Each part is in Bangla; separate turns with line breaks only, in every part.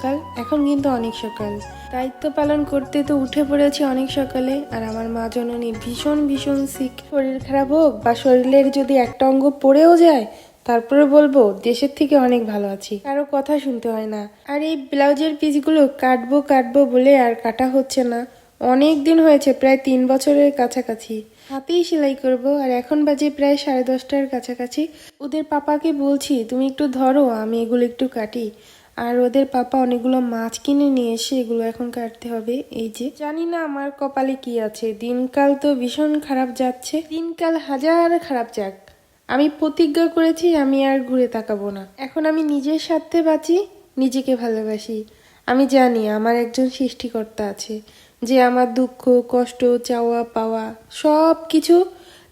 কিন্তু অনেক সকাল। দায়িত্ব পালন করতে তো উঠে পড়েছি অনেক সকালে, আর আমার মা জননী ভীষণ ভীষণ সিক শরীর খারাপ হোক বা শরীরের যদি একটা অঙ্গ পড়েও যায়, তারপরে বলব দেশের থেকে অনেক ভালো আছি। কারও কথা শুনতে হয় না। আর এই ব্লাউজের পিসগুলো কাটবো কাটবো বলে আর কাটা হচ্ছে না। অনেক দিন হয়েছে, প্রায় তিন বছরের কাছাকাছি। হাতেই সেলাই করব, আর এখন বাজে প্রায় সাড়ে দশটার কাছাকাছি। ওদের পাপাকে বলছি, তুমি একটু ধরো, আমি এগুলো একটু কাটি। আর ওদের পাপা অনেকগুলো মাছ কিনে নিয়ে এসে এগুলো এখন কাটতে হবে। এই যে, জানি না আমার কপালে কি আছে। দিনকাল তো ভীষণ খারাপ যাচ্ছে। দিনকাল হাজার খারাপ যাক। আমি প্রতিজ্ঞা করেছি আমি আর ঘুরে তাকাবো না। এখন আমি নিজের স্বার্থে বাঁচি, নিজেকে ভালোবাসি। আমি জানি আমার একজন সৃষ্টিকর্তা আছে, যে আমার দুঃখ, কষ্ট, চাওয়া, পাওয়া সব কিছু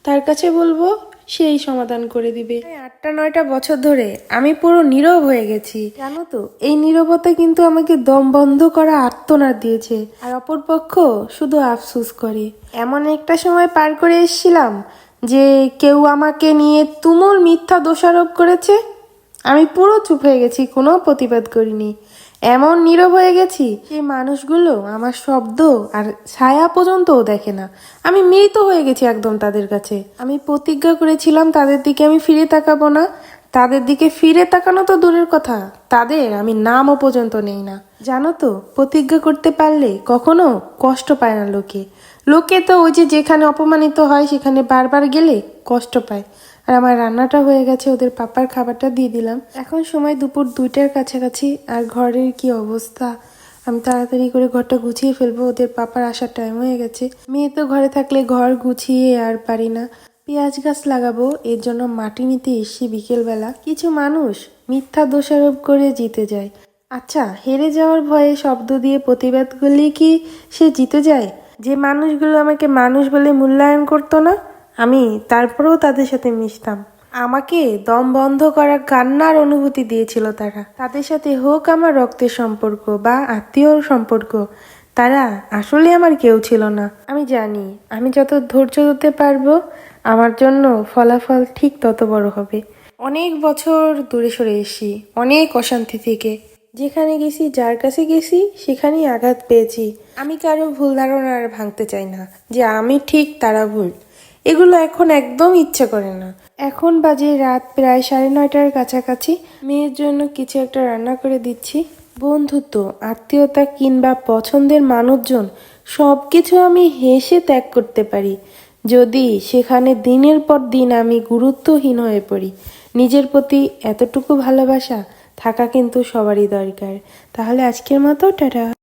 তার কাছে বলব সেই সমাধান করে দিবে। আটটা নয়টা বছর ধরে আমি পুরো নীরব হয়ে গেছি। জানো তো, এই নীরবতা কিন্তু আমাকে দম বন্ধ করা আত্মনাদ দিয়েছে। আর অপরপক্ষ শুধু আফসুস করে। এমন একটা সময় পার করে এসেছিলাম যে কেউ আমাকে নিয়ে তুমুল মিথ্যা দোষারোপ করেছে। আমি পুরো চুপ হয়ে গেছি, কোনো প্রতিবাদ করিনি। এমন নীরব হয়ে গেছি সেই মানুষগুলো আমার শব্দ আর ছায়া পর্যন্তও দেখে না। আমি মৃত হয়ে গেছি একদম তাদের কাছে। আমি প্রতিজ্ঞা করেছিলাম তাদের দিকে আমি ফিরে তাকাবো না। তাদের দিকে ফিরে তাকানো তো দূরের কথা। তাদের আমি নামও পর্যন্ত নেই না। জানো তো, প্রতিজ্ঞা করতে পারলে কখনো কষ্ট পায় না লোকে। লোকে তো ওই যে যেখানে অপমানিত হয়, সেখানে বারবার গেলে কষ্ট পায়। আর আমার রান্নাটা হয়ে গেছে, ওদের পাপার খাবারটা দিয়ে দিলাম। এখন সময় দুপুর দুইটার কাছাকাছি, আর ঘরের কি অবস্থা? আমি তাড়াতাড়ি করে ঘরটা গুছিয়ে ফেলব, ওদের পাপার আসার টাইম হয়ে গেছে। মেয়ে তো ঘরে থাকলে ঘর গুছিয়ে আর পারি না। পেঁয়াজ গাছ লাগাবো, এর জন্য মাটি নিতে এসছি বিকেলবেলা। কিছু মানুষ মিথ্যা দোষারোপ করে জিতে যায়। আচ্ছা হেরে যাওয়ার ভয়ে শব্দ দিয়ে প্রতিবাদ করলেই কি সে জিতে যায়? যে মানুষগুলো আমাকে মানুষ বলে মূল্যায়ন করতো না, আমি তারপরেও তাদের সাথে মিশতাম। আমাকে দম বন্ধ করা কান্নার অনুভূতি দিয়েছিল তারা। তাদের সাথে হোক আমার রক্তের সম্পর্ক বা আত্মীয় সম্পর্ক তারা আসলে আমার কেউ ছিল না। আমি জানি, আমি যত ধৈর্য ধরতে পারব, আমার জন্য ফলাফল ঠিক তত বড় হবে। অনেক বছর দূরে সরে এসেছি, অনেক অশান্তি থেকে। যেখানে গেছি, যার কাছে গেছি, সেখানেই আঘাত পেয়েছি। আমি কারও ভুল ধারণা আর ভাঙতে চাই না, যে আমি ঠিক তারা ভুল। এগুলো এখন একদম ইচ্ছে করে না। এখন বাজে রাত প্রায় সাড়ে নয়টার কাছাকাছি। মেয়ের জন্য কিছু একটা রান্না করে দিচ্ছি। বন্ধুত্ব, আত্মীয়তা কিংবা পছন্দের মানুষজন সব কিছু আমি হেসে ত্যাগ করতে পারি। যদি সেখানে দিনের পর দিন আমি গুরুত্বহীন হয়ে পড়ি, নিজের প্রতি এতটুকু ভালোবাসা থাকা কিন্তু সবারই দরকার। তাহলে আজকের মতো, টাটা।